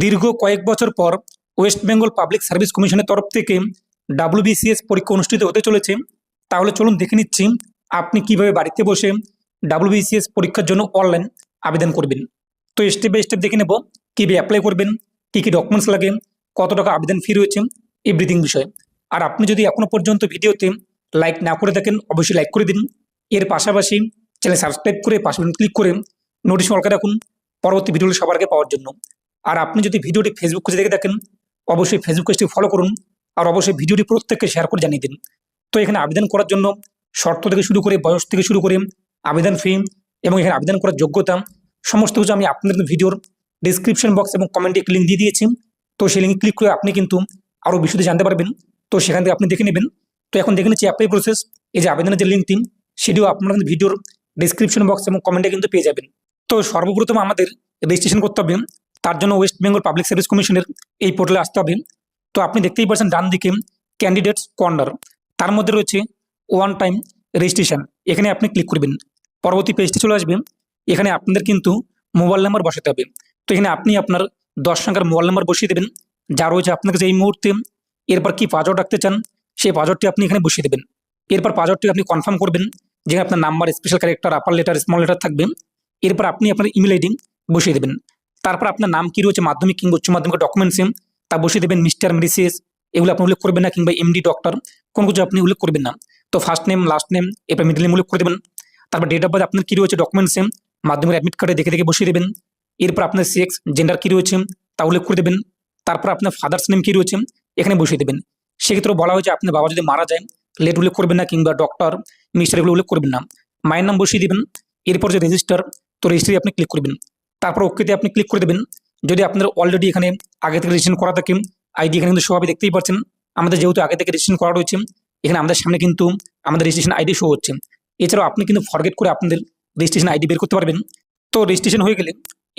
দীর্ঘ কয়েক বছর পর ওয়েস্ট বেঙ্গল পাবলিক সার্ভিস কমিশনের তরফ থেকে ডাব্লিউবিসিএস পরীক্ষা অনুষ্ঠিত হতে চলেছে। তাহলে চলুন দেখে নিচ্ছি আপনি কীভাবে বাড়িতে বসে ডাব্লিউবিসিএস পরীক্ষার জন্য অনলাইন আবেদন করবেন। তো স্টেপ বাই স্টেপ দেখে নেব কীভাবে অ্যাপ্লাই করবেন, কী কী ডকুমেন্টস লাগে, কত টাকা আবেদন ফি রয়েছে এভরিথিং বিষয়। আর আপনি যদি এখনও পর্যন্ত ভিডিওতে লাইক না করে থাকেন, অবশ্যই লাইক করে দিন। এর পাশাপাশি চ্যানেল সাবস্ক্রাইব করে পাশে ক্লিক করে নোটিশ অলকা রাখুন। পরবর্তী ভিডিওগুলো সবার আগে পাওয়ার জন্য। আর আপনি যদি ভিডিওটি ফেসবুক পেজে দেখে থাকেন, অবশ্যই ফেসবুক পেজটি ফলো করুন আর অবশ্যই ভিডিওটি প্রত্যেককে শেয়ার করে জানিয়ে দিন। তো এখানে আবেদন করার জন্য শর্ত থেকে শুরু করে, বয়স থেকে শুরু করে, আবেদন ফি এবং এখানে আবেদন করার যোগ্যতা সমস্ত কিছু আমি আপনাদের ভিডিওর ডিসক্রিপশন বক্স এবং কমেন্টে একটি লিঙ্ক দিয়ে দিয়েছি। তো সেই লিঙ্কে ক্লিক করে আপনি কিন্তু আরও বিশদে জানতে পারবেন। তো সেখান থেকে আপনি দেখে নেবেন। তো এখন দেখে নিচ্ছি অ্যাপ্লাই প্রসেস এই যে আবেদনের যে লিঙ্কটি সেটিও আপনারা ভিডিওর ডিসক্রিপশন বক্স এবং কমেন্টে কিন্তু পেয়ে যাবেন। তো সর্বপ্রথম আমাদের রেজিস্ট্রেশন করতে হবে। তার জন্য ওয়েস্ট বেঙ্গল পাবলিক সার্ভিস কমিশনের এই পোর্টালে আসতে হবে। তো আপনি দেখতেই পাচ্ছেন ডান দিকে ক্যান্ডিডেটস কর্নার তার মধ্যে রয়েছে ওয়ান টাইম রেজিস্ট্রেশন এখানে আপনি ক্লিক করবেন। পরবর্তী পেজটি চলে আসবে, এখানে আপনাদের কিন্তু মোবাইল নাম্বার বসাতে হবে। তো এখানে আপনি আপনার দশ সংখ্যার মোবাইল নাম্বার বসিয়ে দেবেন, যা রয়েছে আপনার কাছে এই মুহূর্তে এরপর কি পাসওয়ার্ড রাখতে চান, সেই পাসওয়ার্ডটি আপনি এখানে বসিয়ে দেবেন। এরপর পাসওয়ার্ডটি আপনি কনফার্ম করবেন, যেখানে আপনার number special character upper letter small letter থাকবে। এরপর আপনি আপনার ইমেল আইডি বসিয়ে দেবেন। তারপর আপনার নাম কি রয়েছে, মাধ্যমিক কিংবা উচ্চ মাধ্যমিক ডকুমেন্টসে তা বসিয়ে দেবেন মিস্টার মেডিসিস এগুলো আপনি উল্লেখ করবেন না কিংবা এমডি ডক্টর কোন কিছু আপনি উল্লেখ করবেন না। তো ফার্স্ট নেম লাস্ট নেম এরপর মিডল নেম উল্লেখ করে দেবেন। তারপর ডেট অফ বার্থ আপনার কি রয়েছে ডকুমেন্টসে মাধ্যমিক অ্যাডমিট কার্ডে দেখে দেখে বসিয়ে দেবেন। এরপর আপনার সেক্স জেন্ডার কি রয়েছে, তা উল্লেখ করে দেবেন। তারপর আপনার ফাদার্স নেম কি রয়েছে, এখানে বসিয়ে দেবেন। সেক্ষেত্রে বলা হয়েছে আপনার বাবা যদি মারা যায় লেট উল্লেখ করবেন না কিংবা ডক্টর মিস্টার এগুলো উল্লেখ করবেন না। মায়ের নাম বসিয়ে দেবেন। এরপর যে রেজিস্টার তো রেজিস্ট্রি আপনি ক্লিক করবেন। তারপর ওকেতে আপনি ক্লিক করে দেবেন। যদি আপনার অলরেডি এখানে আগে থেকে রেজিস্ট্রেশন করা থাকে আইডি এখানে কিন্তু সবাই দেখতেই পাচ্ছেন। আমাদের যেহেতু আগে থেকে রেজিস্ট্রেশন করা রয়েছে, এখানে আমাদের সামনে কিন্তু আমাদের রেজিস্ট্রেশন আইডি শো হচ্ছে। এছাড়াও আপনি কিন্তু ফরগেট করে আপনাদের রেজিস্ট্রেশন আইডি বের করতে পারবেন। তো রেজিস্ট্রেশন হয়ে গেলে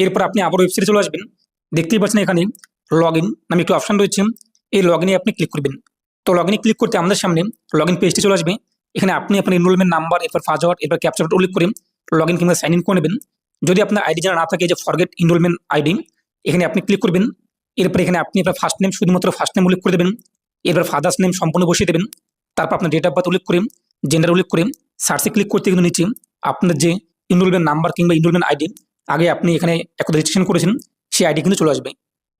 এরপর আপনি আবার ওয়েবসাইটে চলে আসবেন। দেখতেই পাচ্ছেন এখানে লগ ইন নামে একটি অপশন রয়েছে। এই লগ আপনি ক্লিক করবেন। তো লগ ক্লিক করতে আমাদের সামনে লগ ইন পেজটি চলে আসবে। এখানে আপনি আপনার এনরোলমেন্ট নাম্বার এরপর পাসওয়ার্ড এরপর ক্যাপচার উল্লেখ করে লগ ইন কিংবা সাইন ইন করে নেবেন। যদি আপনার আইডি জানা না থাকে যে ফরগেট এনরোলমেন্ট আইডি এখানে আপনি ক্লিক করবেন। এরপর এখানে আপনি আপনার ফার্স্ট নেম শুধুমাত্র ফার্স্ট নেম উল্লেখ করে দেবেন। এরপর ফাদার্স নেম সম্পূর্ণ বসিয়ে দেবেন। তারপর আপনার ডেট অফ বার্থ উল্লেখ করে জেন্ডার উল্লেখ করে সার্চে ক্লিক করতে কিন্তু নিচে আপনার যে ইনরোলমেন্ট নাম্বার কিংবা ইনরোলমেন্ট আইডি আগে আপনি এখানে একটা রেজিস্ট্রেশন করেছেন, সেই আইডি কিন্তু চলে আসবে।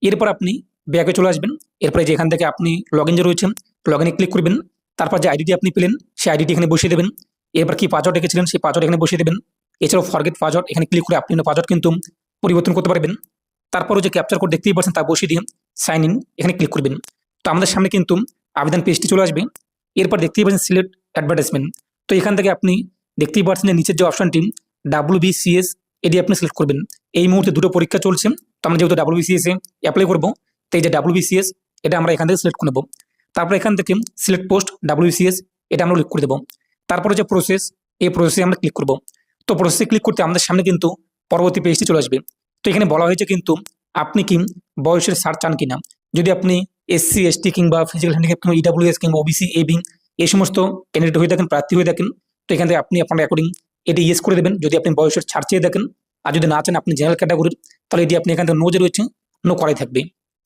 এরপর আপনি ব্যাগে চলে আসবেন। এরপরে যে এখান থেকে আপনি লগ ইন যে রয়েছে লগ ইনে ক্লিক করবেন। তারপর যে আইডিটি আপনি পেলেন, সেই আইডিটি এখানে বসিয়ে দেবেন। এরপর কি পাসওয়ার্ড রেখেছিলেন, সেই পাসওয়ার্ড এখানে বসিয়ে দেবেন। এছাড়াও ফরগেট পাসওয়ার্ড এখানে ক্লিক করে আপনি পাসওয়ার্ড কিন্তু পরিবর্তন করতে পারবেন। তারপরও যে ক্যাপচার কোড দেখতেই পাচ্ছেন তা বসিয়ে দিয়ে সাইন ইন এখানে ক্লিক করবেন। তো আমাদের সামনে কিন্তু আবেদন পেজটি চলে আসবে। এরপর দেখতেই পাচ্ছেন সিলেক্ট অ্যাডভার্টাইজমেন্ট তো এখান থেকে আপনি দেখতেই পাচ্ছেন যে নিচের যে অপশনটি ডাব্লিউ বিসিএস এটি আপনি সিলেক্ট করবেন। এই মুহূর্তে দুটো পরীক্ষা চলছে। তো আমরা যেহেতু ডাব্লিউ বিসিএস অ্যাপ্লাই করব তো এই যে ডাব্লিউ বিসিএস এটা আমরা এখান থেকে সিলেক্ট করে নেব। তারপর এখান থেকে সিলেক্ট পোস্ট ডাব্লিউ বিসিএস এটা আমরা ক্লিক করে দেবো। তারপরে যে প্রসেস এই প্রসেসে আমরা ক্লিক করব। তো প্রসেসে ক্লিক করতে আমাদের সামনে কিন্তু পরবর্তী পেজটি চলে আসবে। তো এখানে বলা হয়েছে কিন্তু আপনি কি বয়সের সার চান কিনা? যদি আপনি এসসি এসটি কিংবা ফিজিক্যাল হ্যান্ডিক্যাপ কিংবা ইডাব্লিউএস কিংবা ওবিসি এবিং এই সমস্ত ক্যান্ডিডেট হয়ে থাকেন, প্রার্থী হয়ে থাকেন, তো এখান থেকে আপনি আপনার অ্যাকর্ডিং এটি ইয়েস করে দেবেন। যদি আপনি বয়সের ছাড় চেয়ে দেখেন আর যদি না চান আপনি জেনারেল ক্যাটাগরির তাহলে এটি আপনি এখান থেকে নো যে রয়েছে নো করাই থাকবে।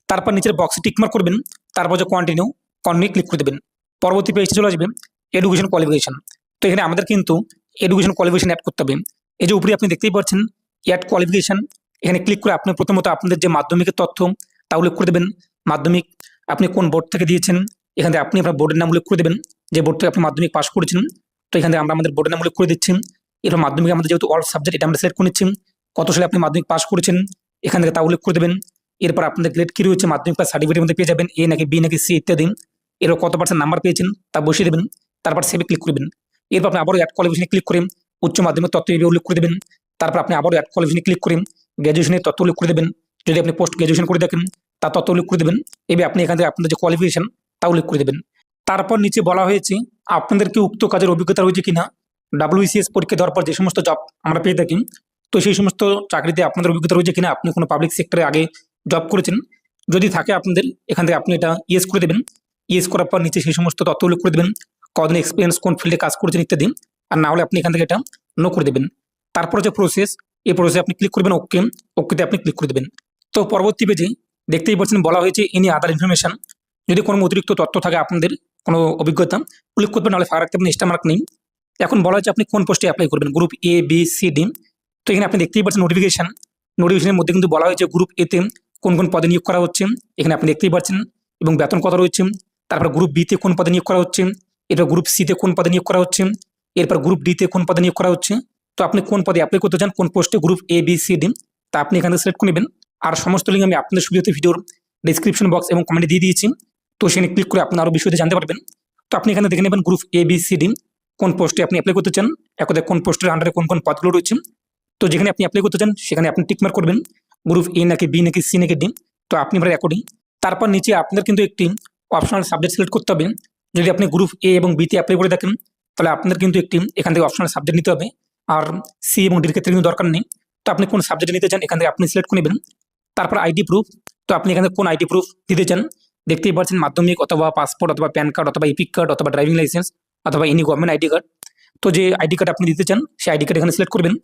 তারপর নিচের বক্সে টিকমার্ক করবেন, তারপর যে কন্টিনিউ কন্টিনিউ ক্লিক করে দেবেন। পরবর্তী পেজটি চলে আসবে এডুকেশন কোয়ালিফিকেশন তো এখানে আমাদের কিন্তু এডুকেশন কোয়ালিফিকেশন অ্যাড করতে হবে। এই যে উপরে আপনি দেখতেই পাচ্ছেন অ্যাড কোয়ালিফিকেশন এখানে ক্লিক করে আপনি প্রথমত আপনাদের যে মাধ্যমিকের তথ্য, তা উল্লেখ করে দেবেন। মাধ্যমিক আপনি কোন বোর্ড থেকে দিয়েছেন, এখান থেকে আপনি আপনার বোর্ডের নাম উল্লেখ করে দেবেন। যে বোর্ড থেকে আপনি মাধ্যমিক পাস করেছেন, তো এখান আমরা আমাদের বোর্ডের নাম উল্লেখ করে দিচ্ছি। এরপর মাধ্যমিক আমাদের যেহেতু অল সাবজেক্ট এটা আমরা সিলেক্ট করে কত সালে আপনি মাধ্যমিক পাস করেছেন, এখান থেকে তা উল্লেখ করে দেবেন। এরপর আপনাদের গ্রেড কী রয়েছে, মাধ্যমিক পাস সার্টিফিকেটের মধ্যে পেয়ে যাবেন। এ নাকি বি নাকি সি ইত্যাদি। এরপর কত পার্সেন্ট নাম্বার পেয়েছেন, তা বসিয়ে দেবেন। তারপর সেভে ক্লিক করবেন এরপর আপনি আবারও অ্যাড কোয়ালিফিকেশনে ক্লিক করে উচ্চ মাধ্যমিক তথ্য উল্লেখ করে দেবেন। তারপর আপনি আবারও অ্যাড কোয়ালিফিকেশনে ক্লিক করে গ্র্যাজুয়েশনের তথ্য উল্লেখ করে দেবেন। যদি আপনি পোস্ট গ্র্যাজুয়েশন করে দেখেন তার তথ্য উল্লেখ করে দেবেন। এবার আপনি এখান থেকে আপনাদের যে কোয়ালিফিকেশন তা উল্লেখ করে দেবেন। তারপর নিচে বলা হয়েছে, আপনাদেরকে উক্ত কাজের অভিজ্ঞতা রয়েছে কিনা? ডাব্লিউসিএস পরীক্ষা দেওয়ার পর যে সমস্ত জব আমরা পেয়ে থাকি, তো সেই সমস্ত চাকরিতে আপনাদের অভিজ্ঞতা রয়েছে কিনা? আপনি কোনো পাবলিক সেক্টরে আগে জব করেছেন? যদি থাকে আপনাদের, এখান থেকে আপনি এটা ইয়েস করে দেবেন। ইয়েস করার পর নিচে সেই সমস্ত তথ্য উল্লেখ করে দেবেন। কদিন এক্সপিরিয়েন্স কোন ফিল্ডে কাজ করছেন ইত্যাদি, আর না হলে আপনি এখান থেকে এটা নো করে দেবেন। তারপর যে প্রসেস এই প্রসেসে আপনি ক্লিক করবেন ওকে ওকেতে আপনি ক্লিক করে দেবেন। তো পরবর্তী পেজে দেখতেই পাচ্ছেন বলা হয়েছে এনি আদার ইনফরমেশন যদি কোনো অতিরিক্ত তথ্য থাকে আপনাদের, কোনো অভিজ্ঞতা উল্লেখ করবেন, নাহলে ফায়ার রাখতে আপনি মার্ক নেই। এখন বলা হচ্ছে আপনি কোন পোস্টে অ্যাপ্লাই করবেন group A B C D তো এখানে আপনি দেখতেই পাচ্ছেন নোটিফিকেশন নোটিফিকেশনের মধ্যে কিন্তু বলা হয়েছে গ্রুপ এতে কোন কোন পদে নিয়োগ করা হচ্ছে। এখানে আপনি দেখতেই পাচ্ছেন, এবং বেতন কত রয়েছে। তারপর গ্রুপ বিতে কোন পদে নিয়োগ করা হচ্ছে। এরপর গ্রুপ সিতে কোন পদে নিয়োগ করা হচ্ছে? এরপর গ্রুপ ডিতে কোন পদে নিয়োগ করা হচ্ছে? তো আপনি কোন পদে অ্যাপ্লাই করতে চান? কোন পোস্টে group A B C D তা আপনি এখানে সিলেক্ট করে নেবেন। আর সমস্ত লিঙ্ক আমি আপনাদের সুবিধাতে ভিডিওর ডিসক্রিপশন বক্স এবং কমেন্টে দিয়ে দিয়েছি। তো সেখানে ক্লিক করে আপনি আরও বিষয়তে জানতে পারবেন। তো আপনি এখানে দেখে নেবেন group A B C D কোন পোস্টে আপনি অ্যাপ্লাই করতে চান? একদা কোন পোস্টের আন্ডারে কোন কোন পদগুলো রয়েছে? তো যেখানে আপনি অ্যাপ্লাই করতে চান, সেখানে আপনি টিকমার্ক করবেন। গ্রুপ এ নাকি বি নাকি সি নাকি ডি তো আপনি এবার অ্যাকর্ডিং তারপর নিচে আপনার কিন্তু একটি অপশনাল সাবজেক্ট সিলেক্ট করতে হবে। যদি আপনি গ্রুপ এ এবং বিতে অ্যাপ্লাই করে থাকেন, তাহলে আপনার কিন্তু একটি এখান থেকে অপশনাল সাবজেক্ট নিতে হবে। আর সি এবং ডির ক্ষেত্রে কিন্তু দরকার নেই। তো আপনি কোন সাবজেক্ট নিতে চান, এখান থেকে আপনি সিলেক্ট করে নেবেন। তারপর আইডি প্রুফ তো আপনি এখানে কোন আইডি প্রুফ দিতে চান, দেখতেই পাচ্ছেন মাধ্যমিক অথবা পাসপোর্ট অথবা প্যান কার্ড অথবা ইপিক কার্ড অথবা ড্রাইভিং লাইসেন্স অথবা এনি গভর্নমেন্ট আইডি কার্ড তো যে আইডি কার্ড আপনি দিতে চান, সেই আইডি কার্ড এখানে সিলেক্ট করবেন।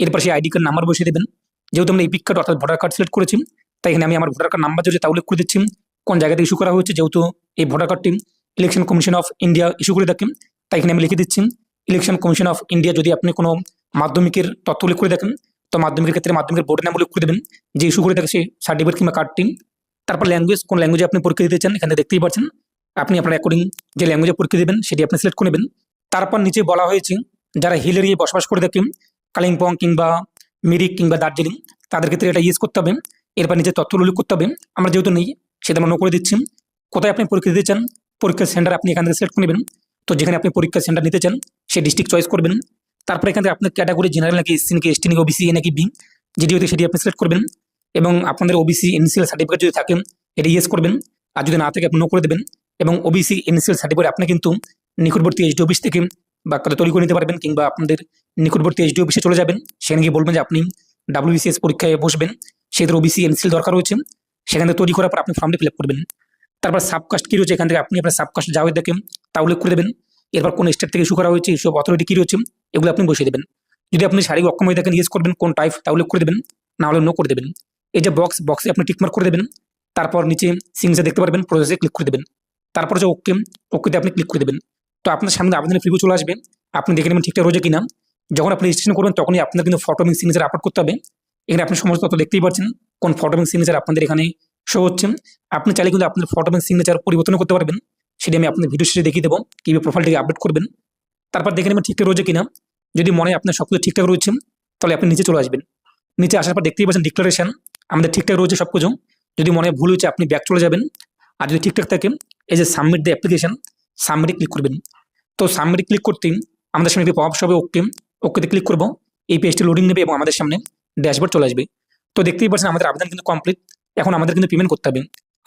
এরপর সেই আইডি কার্ড নাম্বার বসিয়ে দেবেন। যেহেতু আমরা ইপিক কার্ড অর্থাৎ ভোটার কার্ড সিলেক্ট করেছি, তাই এখানে আমি আমার ভোটার কার্ড নাম্বার যদি তা উল্লেখ করে দিচ্ছি। কোন জায়গাতে ইস্যু করা হয়েছে, যেহেতু এই ভোটার কার্ডটি election commission of India issue করে তাই এখানে আমি লিখে দিচ্ছি ইলেকশন কমিশন অফ ইন্ডিয়া যদি আপনি কোনো মাধ্যমিকের তথ্য উল্লেখ করে দেখেন, তো মাধ্যমিকের ক্ষেত্রে মাধ্যমিকের বোর্ডের নাম উল্লেখ করে দেবেন, যে ইস্যু করে থাকে সেই সার্টিফিকেট কিংবা কার্ডটি তারপর ল্যাঙ্গুয়েজ কোন ল্যাঙ্গুয়েজে আপনি পরীক্ষা দিতে চান, এখানে দেখতেই পাচ্ছেন, আপনি আপনার অ্যাকর্ডিং যে ল্যাঙ্গুয়েজে পরীক্ষা দেবেন, সেটি আপনি সিলেক্ট করে নেবেন। তারপর নিচে বলা হয়েছে, যারা হিল এরিয়ায় বসবাস করে থাকেন কালিম্পং কিংবা মিরিক কিংবা দার্জিলিং তাদের ক্ষেত্রে এটা ইউজ করতে হবে। এরপর নিজের তথ্য উল্লেখ করতে হবে। আমরা যেহেতু নেই, সেটা আমরা নো করে দিচ্ছি। কোথায় আপনি পরীক্ষা দিতে চান পরীক্ষার সেন্টার আপনি এখান থেকে সিলেক্ট করে নেবেন। তো যেখানে আপনি পরীক্ষা সেন্টার নিতে চান সেই ডিস্ট্রিক্ট চয়েস করবেন। তারপরে এখান থেকে আপনার ক্যাটাগরি জেনারেল নাকি এসসি নাকি এসটি নাকি ওবিসি নাকি বি যেটি হতে সেটি আপনি সিলেক্ট করবেন। এবং আপনাদের ওবিসি ইনিশিয়াল সার্টিফিকেট যদি থাকে, এটা ইয়েস করবেন। আর যদি না থাকে, আপনি নো করে দেবেন। এবং ওবিসি ইনিশিয়াল সার্টিফিকেট আপনি কিন্তু নিকটবর্তী এইচডি অফিস থেকে বা তৈরি করে নিতে পারবেন কিংবা আপনাদের নিকটবর্তী এইচডি অফিসে চলে যাবেন। সেখানে গিয়ে বলবেন যে আপনি ডাব্লিউবিসিএস পরীক্ষায় বসবেন। সেক্ষেত্রে ওবিসি এনসিএল দরকার রয়েছে। সেখানে তৈরি করার পর আপনি ফর্মটি ফিল করবেন। তারপর সাবকাস্ট কী রয়েছে এখান থেকে আপনি আপনার সাবকাস্ট যা হয়ে দেখেন তা উল্লেখ করে দেবেন। এরপর কোন স্টেট থেকে ইস্যু করা হয়েছে ইস্যু অথরিটি কী রয়েছে, এগুলো আপনি বসিয়ে দেবেন। যদি আপনি শারীরিক অক্ষম হয়ে থাকেন ইয়েস করবেন, কোন টাইপ তা উল্লেখ করে দেবেন না হলে নো করে দেবেন। এই যে বক্স বক্সে আপনি টিকমার্ক করে দেবেন, তারপর নিচে সিগনেচার দেখতে পারবেন প্রসেসে ক্লিক করে দেবেন। তারপর যে ওকে ওকেতে আপনি ক্লিক করে দেবেন। তো আপনার সামনে আবেদনের ফ্রিভিউ চলে আসবে, আপনি দেখে নেবেন ঠিকঠাক রয়েছে কিনা। যখন আপনি রেজিস্ট্রেশন করবেন, তখনই আপনার কিন্তু ফটো এবং সিগনেচার আপলোড করতে হবে। এখানে আপনি সমস্ত তথ্য দেখতেই পাচ্ছেন, কোন ফটো এবং সিগনেচার আপনাদের এখানে শো হচ্ছে। আপনি চাইলে কিন্তু আপনার ফটো এবং সিগনেচার পরিবর্তন করতে পারবেন। সেটি আমি আপনার ভিডিও শেষে দেখিয়ে দেবো, কীভাবে প্রোফাইলটিকে আপডেট করবেন। তারপর দেখে নেবেন ঠিকঠাক রয়েছে কিনা। যদি মনে হয় আপনার সব কিছু ঠিকঠাক রয়েছে, তাহলে আপনি নিচে চলে আসবেন। নিচে আসার পর দেখতেই পাচ্ছেন ডিক্লারেশন আমাদের ঠিকঠাক রয়েছে সব কিছু যদি মনে হয় ভুল হয়েছে, আপনি ব্যাক চলে যাবেন। আর যদি ঠিকঠাক থাকে, এই যে সাবমিট দ্য অ্যাপ্লিকেশন সাবমিটে ক্লিক করবেন। তো সাবমিটে ক্লিক করতেই আমাদের সামনে একটি হবে ওকে ওকেতে ক্লিক করব। এই পেজটি লোডিং নেবে এবং আমাদের সামনে ড্যাশবোর্ড চলে আসবে। তো দেখতেই পাচ্ছেন আমাদের আবেদন কিন্তু কমপ্লিট এখন আমাদের কিন্তু পেমেন্ট করতে হবে।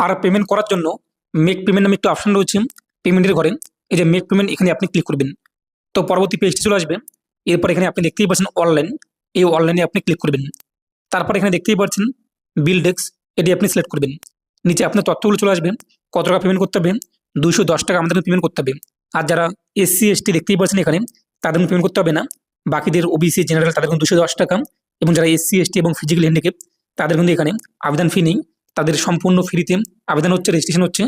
আর পেমেন্ট করার জন্য মেক পেমেন্ট নামে একটু অপশন রয়েছে পেমেন্টের ঘরে। এই যে মেক পেমেন্ট এখানে আপনি ক্লিক করবেন। তো পরবর্তী পেজটি চলে আসবে। এরপর এখানে আপনি দেখতেই পাচ্ছেন অনলাইন এই অনলাইনে আপনি ক্লিক করবেন। তারপর এখানে দেখতেই পাচ্ছেন বিল ডেস্ক এটি আপনি সিলেক্ট করবেন। নিচে আপনার তথ্যগুলো চলে আসবে। কত টাকা পেমেন্ট করতে হবে? দুশো দশ টাকা আমাদের পেমেন্ট করতে হবে। আর যারা এসসি এসটি দেখতেই পাচ্ছেন এখানে, তাদের পেমেন্ট করতে হবে না। বাকিদের ওবিসি জেনারেল তাদের দুশো দশ টাকা। এবং যারা এসসি এসটি এবং ফিজিক্যাল হ্যান্ডিক্যাপ তাদের কিন্তু এখানে আবেদন ফি নেই। তাদের সম্পূর্ণ ফ্রিতে আবেদন হচ্ছে রেজিস্ট্রেশন হচ্ছে।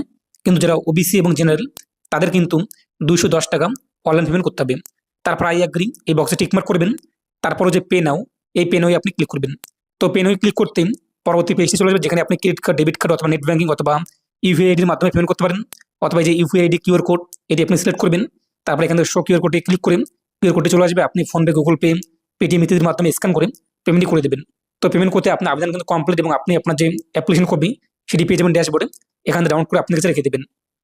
কিন্তু যারা ওবিসি এবং জেনারেল তাদের কিন্তু দুশো দশ টাকা অনলাইন পেমেন্ট করতে হবে। তারপর আই অ্যাগ্রি এই বক্সে টিকমার্ক করবেন। তারপরে যে পে নাও এই পে নাও আপনি ক্লিক করবেন। তো পে নাও ক্লিক করতে পরবর্তী পেজটি চলে যাবে যেখানে আপনি ক্রেডিট কার্ড ডেবিট কার্ড অথবা নেট ব্যাঙ্কিং অথবা ইউপিআইডির মাধ্যমে পেমেন্ট করতে পারেন। অথবা যে ইউপিআই ইউপিআইডি কিউআর কোড এটি আপনি সিলেক্ট করবেন। তারপরে এখান শো কিউআর কোডে ক্লিক করেন কিউআর কোডে চলে আসবে। আপনি ফোনপে গুগল পে পেটিএম ইত্যাদির মাধ্যমে স্ক্যান করে পেমেন্ট করে দেবেন। তো পেমেন্ট করতে আপনার আবেদন কিন্তু কমপ্লিট এবং আপনি আপনার যে অ্যাপ্লিকেশন কপি সেটি পেয়ে যাবেন ড্যাশবোর্ডে এখানে ডাউনলোড করে আপনার কাছে রেখে দেবেন।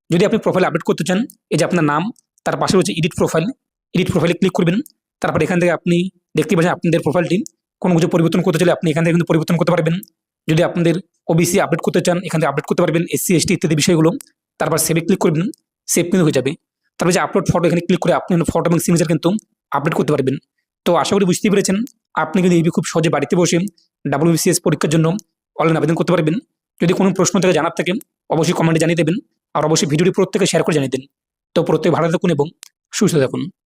যদি আপনি প্রোফাইল আপডেট করতে চান, এই যে আপনার নাম, তার পাশে রয়েছে এডিট প্রোফাইল এডিট প্রোফাইলে ক্লিক করবেন। তারপর এখান থেকে আপনি দেখতে পাচ্ছেন আপনাদের প্রোফাইলটি কোনো কিছু পরিবর্তন করতে চাইলে আপনি এখান থেকে কিন্তু পরিবর্তন করতে পারবেন। যদি আপনাদের ওবিসি আপডেট করতে চান, এখান থেকে আপডেট করতে পারবেন। এসসি এসটি ইত্যাদি বিষয়গুলো। তারপর সেভে ক্লিক করবেন। সেভ কিন্তু হয়ে যাবে। তারপর যে আপলোড ফটো এখানে ক্লিক করে আপনি ফটো এবং সিগনেচার কিন্তু আপডেট করতে পারবেন। তো আশা করি বুঝতেই পেরেছেন। আপনি কিন্তু এই খুব সহজে বাড়িতে বসে ডাব্লিউবিসিএস পরীক্ষার জন্য অনলাইন আবেদন করতে পারবেন। যদি কোনো প্রশ্ন থেকে, জানার থাকে, অবশ্যই কমেন্টে জানিয়ে দেবেন। আর অবশ্যই ভিডিওটি প্রত্যেকে শেয়ার করে জানিয়ে দেন। তো প্রত্যেক ভালো থাকুন এবং সুস্থ থাকুন।